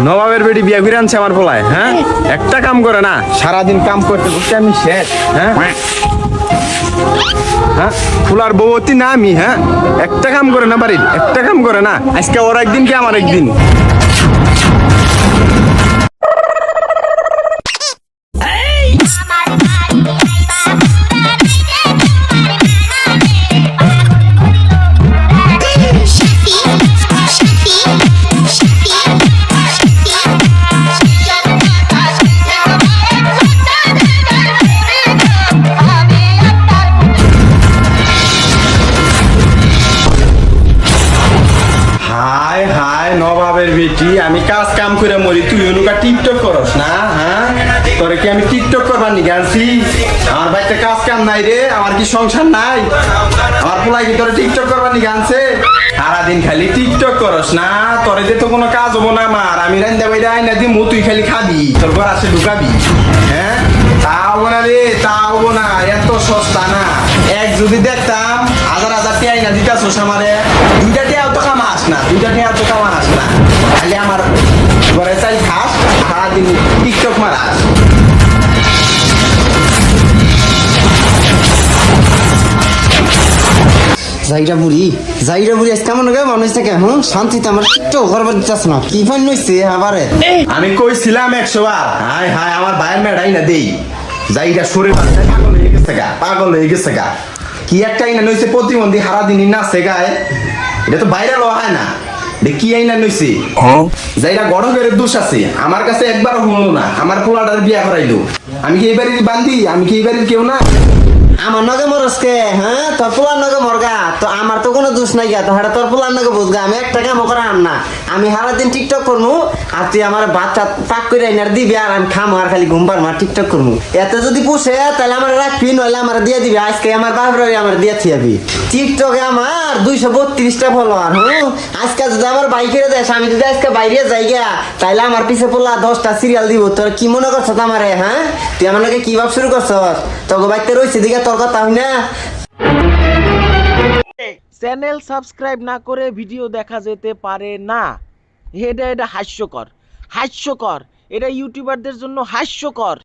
নবাবের বেটি বিয়া ঘুরে আনছে আমার পোলায় হ্যাঁ? একটা কাম করে না, সারাদিন কাম করতে করতে আমি শেষ হ্যাঁ? হ্যাঁ? ফুলার বউতি না আমি হ্যাঁ? একটা কাম করে না বাড়ির, একটা কাম করে না। আজকে ওর একদিন কি আমার একদিন? নবাবের বেটি, আমি কাজ কাম করে মরি, তুই অনুকা টিকটক করস না? হ্যাঁ? তোরে কি আমি টিকটক করবার নি গানছি আমার বাড়িতে কাজ কাম নাই রে, আমার কি সংসার নাই? আমার পোলাই কি তোরে টিকটক করবার নি গানছে সারাদিন খালি টিকটক করস না? তোরে যে তো কোনো কাজ হব না আমার। আমি রান্দা বাইরে আইনা দিমু, তুই খালি খাবি, তোর ঘর আসে ঢুকাবি। হ্যাঁ? তা হব না রে, তা হব না, এত সস্তা না। এক যদি দেখতাম, হাজার হাজার টিয়াই না দিতাছোস আমারে। দুইটা টিয়াও তো কামাস না, দুইটা টিয়াও তো কামাস না। খালি আমার ঘরে চাই খাস সারাদিন টিকটক মারাস জাইরা বুড়ি বুড়ি আজকে কেমন গে মানুষ থেকে হুম শান্তিতে আমার একটু করবার দিতাস না। কি ফাইন আবারে? আমি কইছিলাম একশো বার হাই হাই আমার ভাইয়ের মেয়েটাই না দেই। যাইটা সরে পাগল হয়ে গেছে গা পাগল হয়ে গেছে গা। কি একটা আইনা নইছে প্রতিবন্ধী হারা দিনই নাচে গায়ে। এটা তো বাইরে লওয়া হয় না। কি আইনা নইছে যাইরা গড়কের দোষ আছে আমার কাছে একবার হলো না আমার পোলাটার বিয়া করাইলো। আমি কি এই বাড়ির বান্ধি আমি কি এই বাড়ির কেউ না? আমার নগে মরসকে হ্যাঁ? তোর পোলার নগে মরগা। তো আমার তো কোনো দোষ নাই গা তো হারা তোর পোলার নগে বুঝগা। আমি একটা কাম করে আন না। আমি সারা দিন টিকটক করমু আর তুই আমার বাচ্চা পাক করে আইনার দিবি আর আমি খামো আর খালি ঘুমবার আর টিকটক করমু। এত যদি পুষে তাহলে আমার রাখবি নইলে আমার দিয়ে দিবি। আজকে আমার বাপরে আমার দিয়ে থিয়াবি। টিকটকে আমার দুইশো বত্রিশটা ফলোয়ার হুম আজকে যদি আমার বাইকের দেশ, আমি যদি আজকে বাইরে যাই গা তাইলে আমার পিছে পোলা দশটা সিরিয়াল দিব। তোর কি মনে করছ আমারে হ্যাঁ তুই আমার নাকি কি ভাব শুরু করছ তোকে বাইতে রয়েছে দিকে তোর কথা হই না। চ্যানেল সাবস্ক্রাইব না করে ভিডিও দেখা যেতে পারে না। এটা এটা হাস্যকর হাস্যকর। এটা ইউটিউবারদের জন্য হাস্যকর।